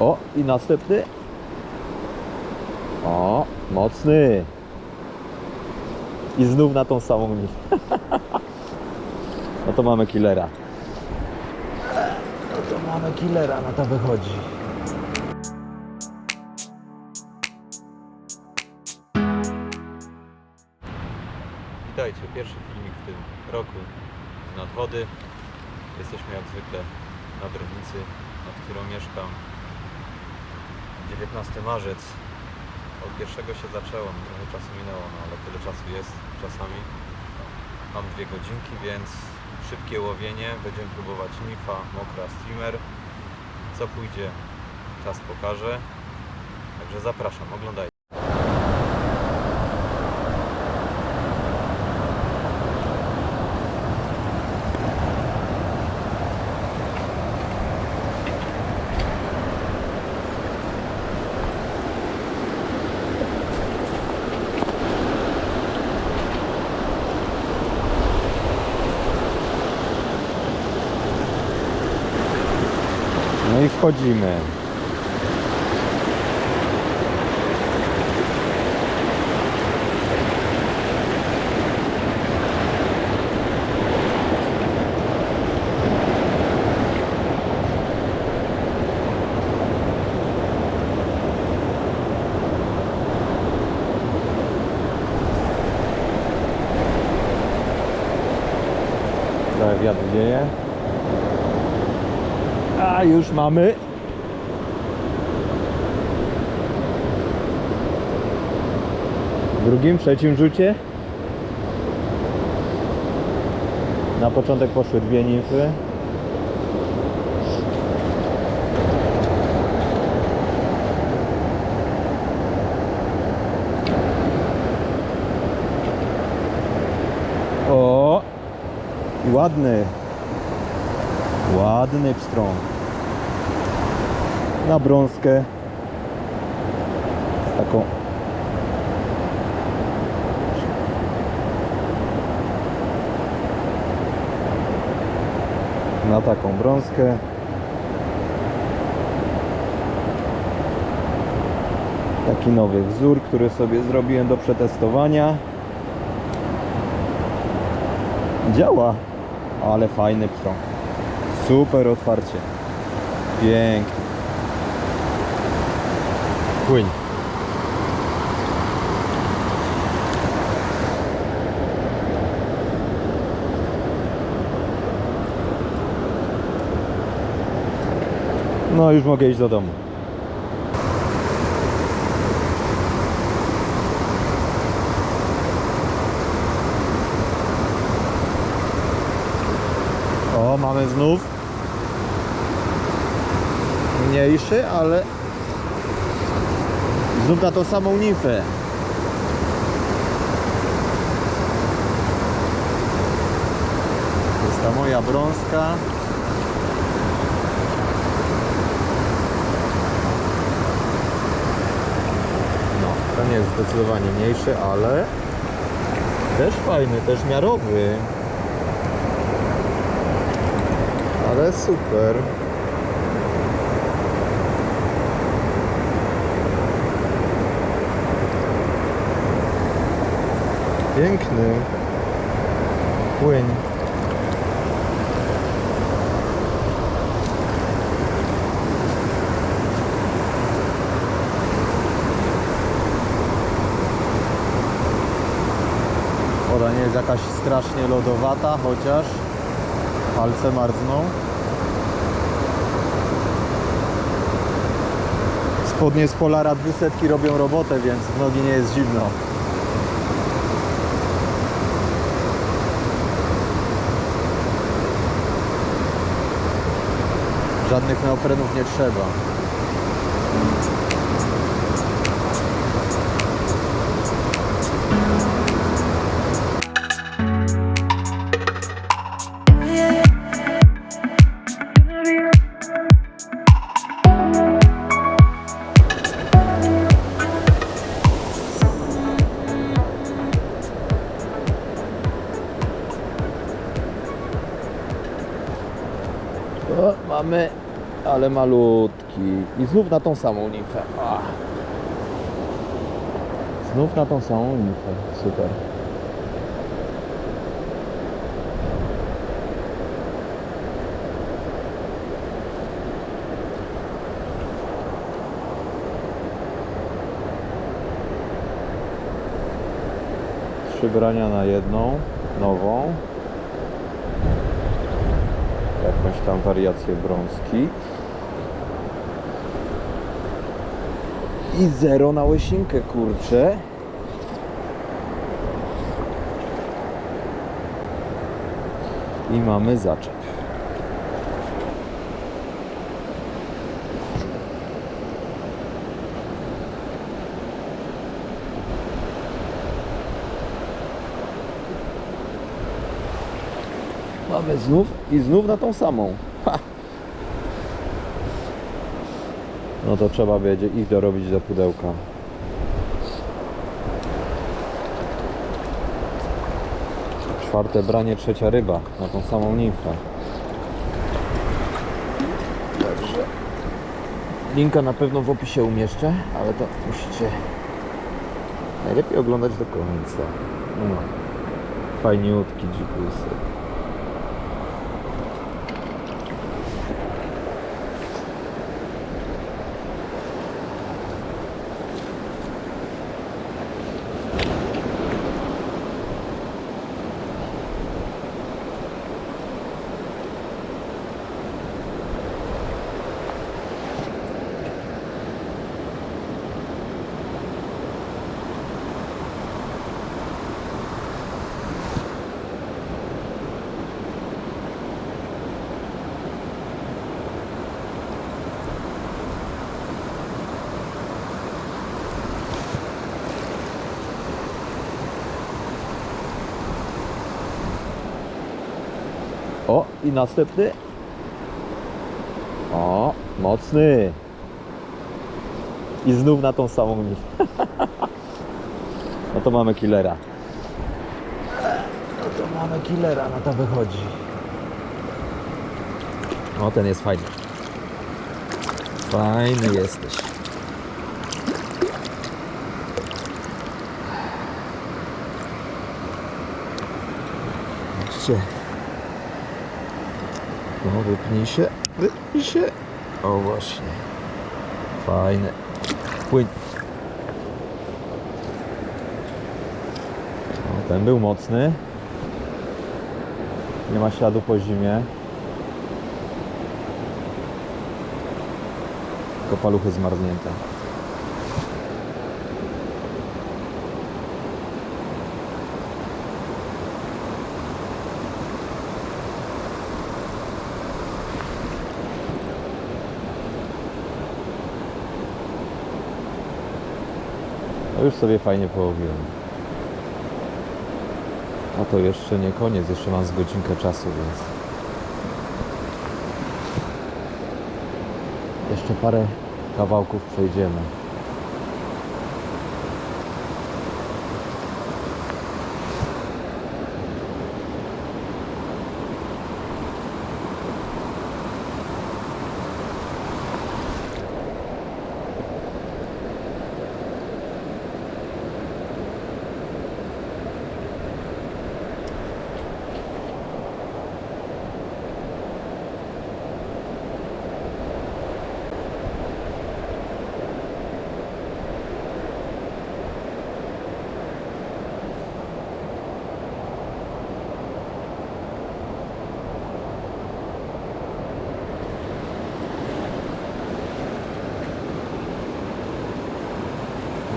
O, i następny. O, mocny. I znów na tą samą nić. No to mamy killera. No to mamy killera, na to wychodzi. Witajcie, pierwszy filmik w tym roku z nadwody. Jesteśmy jak zwykle na drewnicy, nad którą mieszkam. 19 marzec. Od pierwszego się zaczęło, trochę czasu minęło, no ale tyle czasu jest czasami. Mam dwie godzinki, więc szybkie łowienie. Będziemy próbować nifa, mokra, streamer. Co pójdzie, czas pokaże. Także zapraszam, oglądajcie. No i wchodzimy. A już mamy. W drugim, trzecim rzucie. Na początek poszły dwie nimfy. O! Ładny. Ładny pstrąg. Na brązkę. Z taką. Na taką brązkę. Taki nowy wzór, który sobie zrobiłem do przetestowania. Działa, ale fajny pstrąg. Super otwarcie. Pięknie. Płyń. No już mogę iść do domu. O, mamy znów mniejszy, ale znów na tą samą nimfę. Jest ta moja brązka. No, ten jest zdecydowanie mniejszy, ale też fajny, też miarowy. Ale super. Piękny. Płyń. Woda nie jest jakaś strasznie lodowata, chociaż palce marzną. Spodnie z Polara 200 robią robotę, więc w nogi nie jest zimno. Żadnych neoprenów nie trzeba. Ale malutki. i znów na tą samą nimfę. Znów na tą samą nimfę. Super. Trzy brania na jedną, nową. Jakąś tam wariację brązki. I zero na łysinkę, kurczę. I mamy zaczep. Mamy znów i znów na tą samą. No to trzeba będzie ich dorobić do pudełka. Czwarte branie, trzecia ryba na tą samą nimfę. Także linka na pewno w opisie umieszczę, ale to musicie najlepiej oglądać do końca. No. Fajniutki dzikusek. O, i następny. O, mocny. I znów na tą samą nić. No to mamy killera. No to mamy killera, na to wychodzi. O, ten jest fajny. Fajny jesteś. Patrzcie. No, wypnij się, wypnij się. O, właśnie. Fajne. Płyń. O, ten był mocny. Nie ma śladu po zimie. Tylko paluchy zmarznięte. Już sobie fajnie połowiłem. A to jeszcze nie koniec, jeszcze mam z godzinkę czasu, więc... Jeszcze parę kawałków przejdziemy.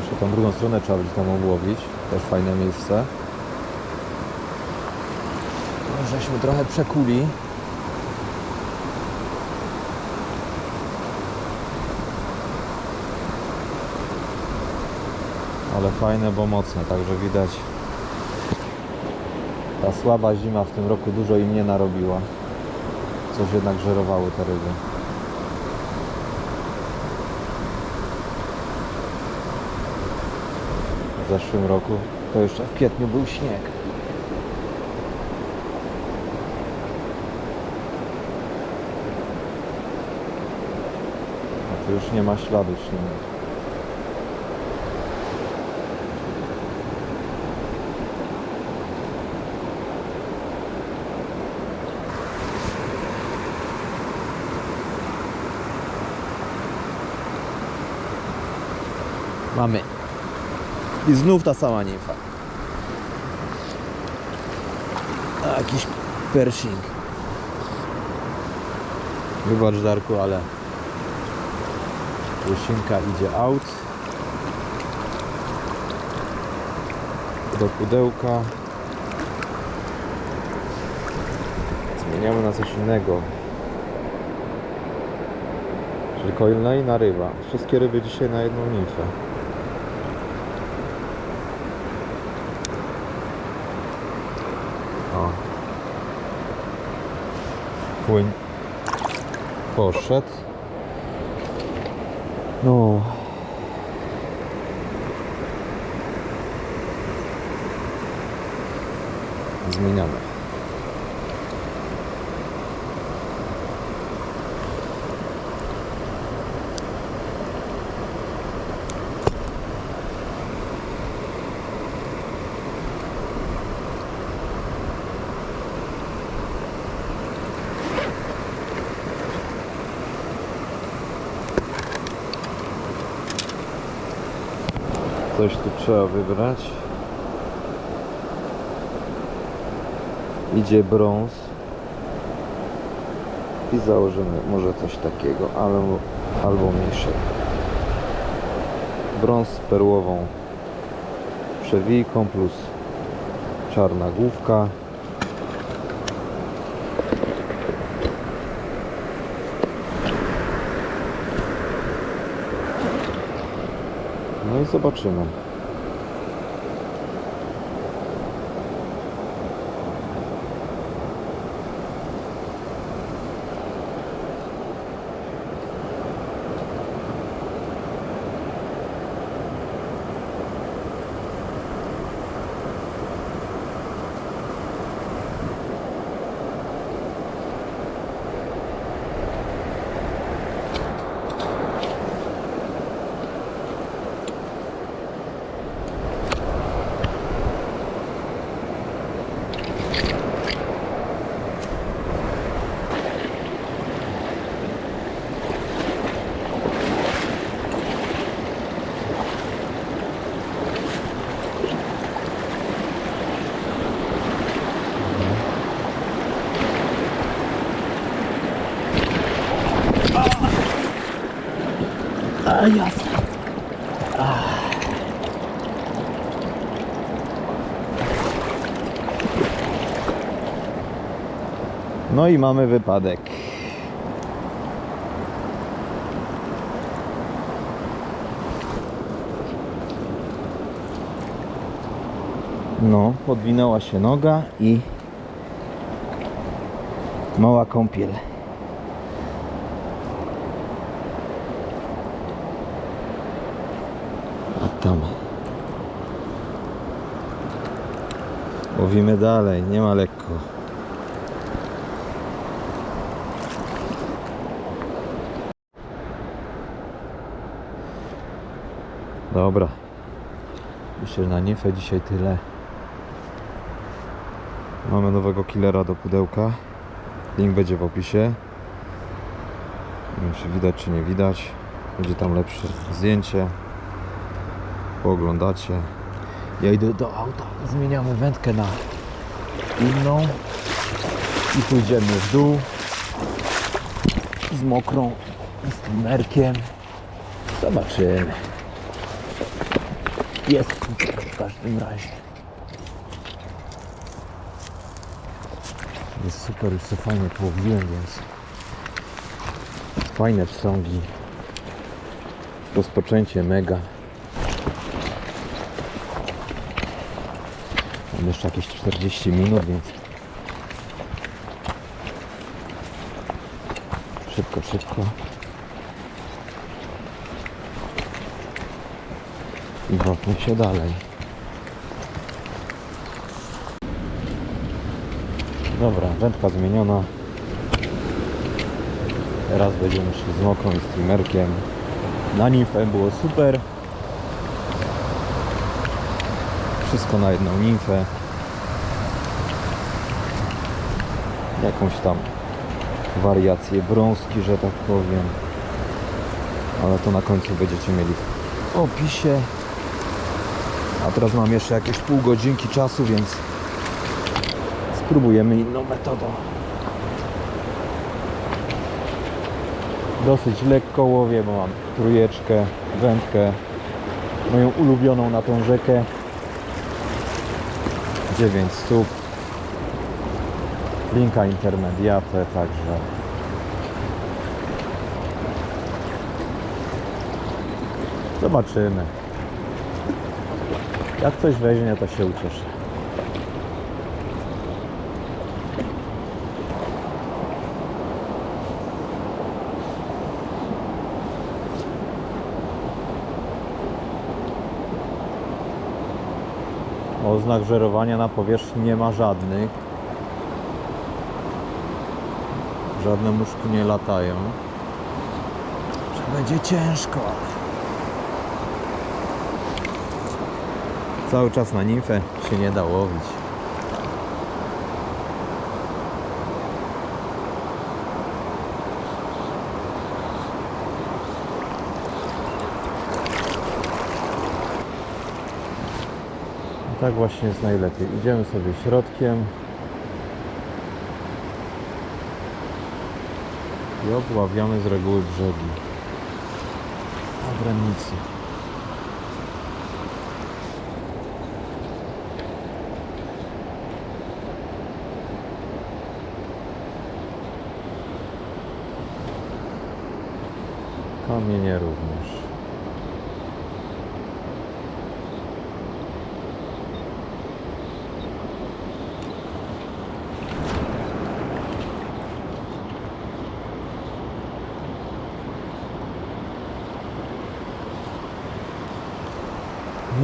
Jeszcze drugą stronę trzeba będzie tam obłowić. Też fajne miejsce. No, żeśmy trochę przekuli. Ale fajne, bo mocne, także widać. Ta słaba zima w tym roku dużo im nie narobiła. Coś jednak żerowały te ryby. W zeszłym roku, to jeszcze w kwietniu był śnieg. A Tu już nie ma śladu śliny. Mamy. I znów ta sama nimfa. A, jakiś Pershing. Wybacz Darku, ale łysinka idzie out. Do pudełka. Zmieniamy na coś innego. Czyli kolejna ryba. Wszystkie ryby dzisiaj na jedną nimfę. O. Płyń poszedł. No. Zmieniamy. Coś tu trzeba wybrać. Idzie brąz. I założymy może coś takiego, ale, albo mniejszego. Brąz z perłową przewijką plus czarna główka. No i zobaczymy. Jasne. No i mamy wypadek. No, podwinęła się noga i mała kąpiel. Tam. Łowimy dalej, nie ma lekko. Dobra. Myślę, na niefę dzisiaj tyle. Mamy nowego killera do pudełka. Link będzie w opisie. Nie wiem, czy widać, czy nie widać. Będzie tam lepsze zdjęcie pooglądacie. Ja idę do auta, zmieniamy wędkę na inną i pójdziemy w dół z mokrą z numerkiem. Zobaczymy. Jest w każdym razie. Jest super, już sobie fajnie połowiłem, więc fajne wsągi. Rozpoczęcie mega. Mam jeszcze jakieś 40 minut, więc szybko, szybko. I wrotmy się dalej. Dobra, wędka zmieniona. Teraz będziemy szli z mokrą i streamerkiem. Na nimfę było super. Wszystko na jedną nimfę. Jakąś tam wariację brązki, że tak powiem. Ale to na końcu będziecie mieli w opisie. A teraz mam jeszcze jakieś pół godzinki czasu, więc spróbujemy inną metodą. Dosyć lekko łowię, bo mam trójeczkę, wędkę, moją ulubioną na tą rzekę. 9 stóp. Linka intermediate, także zobaczymy. Jak coś weźmie, to się ucieszę. Oznak żerowania na powierzchni nie ma żadnych. Żadne muszki nie latają. Że będzie ciężko. Cały czas na nimfę się nie da łowić. Tak właśnie jest najlepiej. Idziemy sobie środkiem. I obławiamy z reguły brzegi. Na granicy. Kamienie również.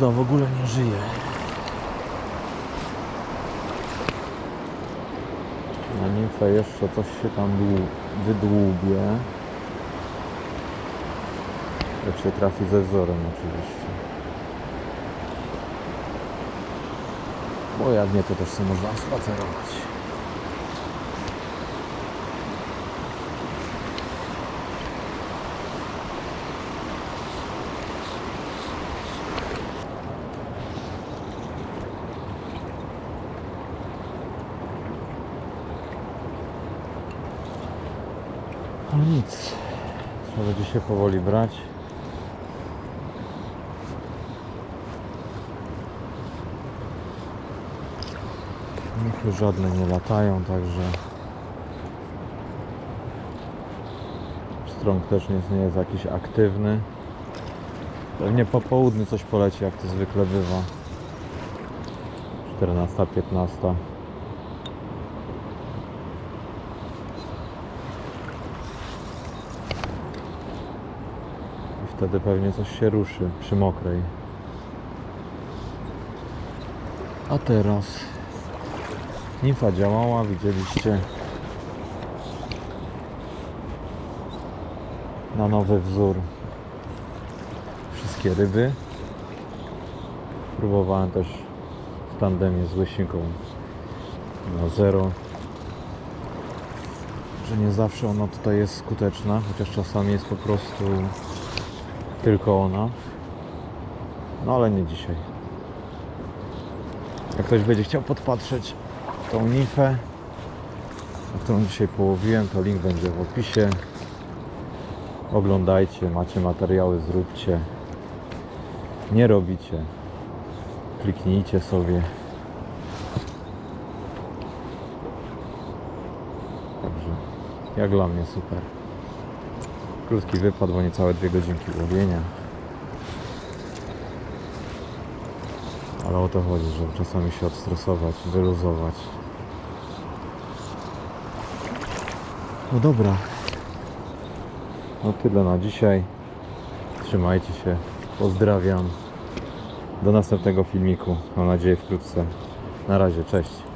Woda w ogóle nie żyje. Na nimfę jeszcze coś się tam dłu- wydłubie. Jak się trafi ze wzorem oczywiście. Bo jak nie, to też sobie można spacerować. No nic. Trzeba będzie się powoli brać. Muchy żadne nie latają, także strąg też nie, jest jakiś aktywny. Pewnie po południu coś poleci, jak to zwykle bywa. 14, wtedy pewnie coś się ruszy przy mokrej. A teraz Nimfa działała, widzieliście. Na nowy wzór. Wszystkie ryby. Próbowałem też w tandemie z łysinką na zero. Że nie zawsze ona tutaj jest skuteczna, chociaż czasami jest po prostu tylko ona. No ale nie dzisiaj. Jak ktoś będzie chciał podpatrzeć tą nimfę, którą dzisiaj połowiłem, to link będzie w opisie. Oglądajcie, macie materiały, zróbcie. Nie robicie. Kliknijcie sobie. Także jak dla mnie super. Krótki wypad, bo niecałe dwie godzinki łowienia. Ale o to chodzi, żeby czasami się odstresować, wyluzować. No dobra. No tyle na dzisiaj. Trzymajcie się. Pozdrawiam. Do następnego filmiku. Mam nadzieję wkrótce. Na razie, cześć.